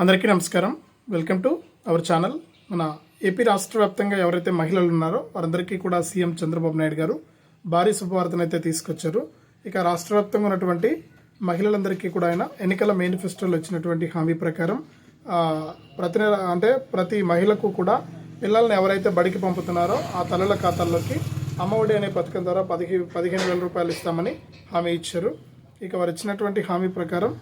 అందరికీ నమస్కారం. Welcome to our channel. మన ఏపీ రాష్ట్ర వ్యాప్తంగా ఎవరైతే మహిళలు ఉన్నారో వారందరికీ కూడా సీఎం చంద్రబాబు నాయుడు గారు భారీ శుభవార్తను అయితే తీసుకొచ్చారు. ఇక రాష్ట్ర వ్యాప్తంగా ఉన్నటువంటి మహిళలందరికీ కూడా ఆయన ఎన్నికల మేనిఫెస్టోలో వచ్చినటువంటి హామీ ప్రకారం ప్రతి నెల అంటే ప్రతి మహిళకు కూడా పిల్లల్ని ఎవరైతే బడికి పంపుతున్నారో ఆ తల్లుల ఖాతాల్లోకి అమ్మఒడి అనే పథకం ద్వారా పదిహే పదిహేను వేల రూపాయలు ఇస్తామని హామీ ఇచ్చారు. ఇక వారు ఇచ్చినటువంటి హామీ ప్రకారం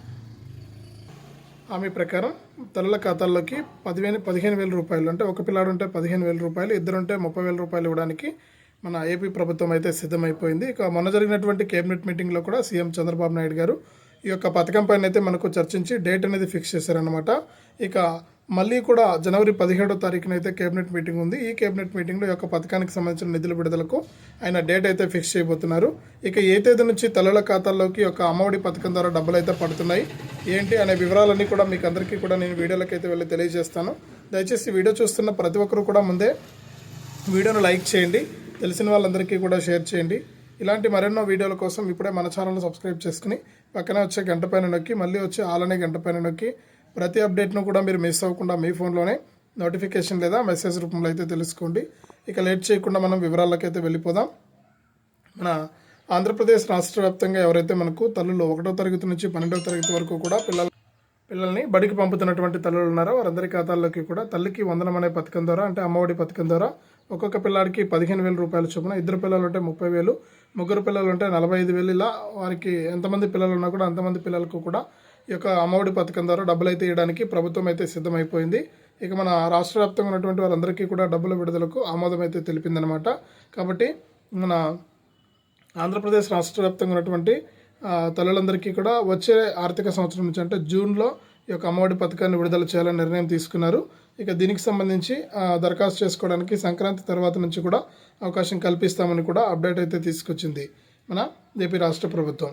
హామీ ప్రకారం తల్లుల ఖాతాల్లోకి పదివేలు పదిహేను వేల రూపాయలు అంటే ఒక పిల్లాడు ఉంటే పదిహేను వేల రూపాయలు ఇద్దరు ఉంటే ముప్పై వేల రూపాయలు ఇవ్వడానికి మన ఏపీ ప్రభుత్వం అయితే సిద్ధమైపోయింది. ఇక మొన్న జరిగినటువంటి కేబినెట్ మీటింగ్లో కూడా సీఎం చంద్రబాబు నాయుడు గారు ఈ యొక్క పథకం పైన అయితే మనకు చర్చించి డేట్ అనేది ఫిక్స్ చేశారనమాట ఇక మళ్ళీ కూడా జనవరి పదిహేడో తారీఖున అయితే కేబినెట్ మీటింగ్ ఉంది. ఈ కేబినెట్ మీటింగ్లో యొక్క పథకానికి సంబంధించిన నిధుల విడుదలకు ఆయన డేట్ అయితే ఫిక్స్ చేయబోతున్నారు. ఇక ఏ తేదీ నుంచి తల్లుల ఖాతాల్లోకి ఒక అమ్మఒడి పథకం ద్వారా డబ్బులు అయితే పడుతున్నాయి ఏంటి అనే వివరాలన్నీ కూడా మీకు అందరికీ కూడా నేను వీడియోలకైతే అయితే వెళ్ళి తెలియజేస్తాను. దయచేసి వీడియో చూస్తున్న ప్రతి ఒక్కరు కూడా ముందే వీడియోను లైక్ చేయండి తెలిసిన వాళ్ళందరికీ కూడా షేర్ చేయండి. ఇలాంటి మరెన్నో వీడియోల కోసం ఇప్పుడే మన ఛానల్ని సబ్స్క్రైబ్ చేసుకుని పక్కనే వచ్చే గంట పైన నొక్కి మళ్ళీ వచ్చే ఆలనే గంట పైన నొక్కి ప్రతి అప్డేట్ను కూడా మీరు మిస్ అవ్వకుండా మీ ఫోన్లోనే నోటిఫికేషన్ లేదా మెసేజ్ రూపంలో అయితే తెలుసుకోండి. ఇక లేట్ చేయకుండా మనం వివరాల్లోకి అయితే వెళ్ళిపోదాం. మన ఆంధ్రప్రదేశ్ రాష్ట్ర వ్యాప్తంగా ఎవరైతే మనకు తల్లులు ఒకటో తరగతి నుంచి పన్నెండవ తరగతి వరకు కూడా పిల్లలు పిల్లల్ని బడికి పంపుతున్నటువంటి తల్లులు ఉన్నారో వారందరి ఖాతాల్లోకి కూడా తల్లికి వందనం అనే పథకం ద్వారా అంటే అమ్మఒడి పథకం ద్వారా ఒక్కొక్క పిల్లాడికి పదిహేను వేల రూపాయల చొప్పున ఇద్దరు పిల్లలు ఉంటే ముప్పై వేలు ముగ్గురు పిల్లలు ఉంటే నలభై ఐదు వేలు ఇలా వారికి ఎంతమంది పిల్లలు ఉన్నా కూడా అంతమంది పిల్లలకు కూడా ఈ యొక్క అమ్మఒడి పథకం ద్వారా డబ్బులు అయితే ఇవ్వడానికి ప్రభుత్వం అయితే సిద్ధమైపోయింది. ఇక మన రాష్ట్ర వ్యాప్తంగా ఉన్నటువంటి వారందరికీ కూడా డబ్బుల విడుదలకు ఆమోదం అయితే తెలిపిందనమాట కాబట్టి మన ఆంధ్రప్రదేశ్ రాష్ట్ర వ్యాప్తంగా ఉన్నటువంటి తల్లులందరికీ కూడా వచ్చే ఆర్థిక సంవత్సరం నుంచి అంటే జూన్లో ఈ యొక్క అమ్మఒడి పథకాన్ని విడుదల చేయాలని నిర్ణయం తీసుకున్నారు. ఇక దీనికి సంబంధించి దరఖాస్తు చేసుకోవడానికి సంక్రాంతి తర్వాత నుంచి కూడా అవకాశం కల్పిస్తామని కూడా అప్డేట్ అయితే తీసుకొచ్చింది మన ఏపీ రాష్ట్ర ప్రభుత్వం.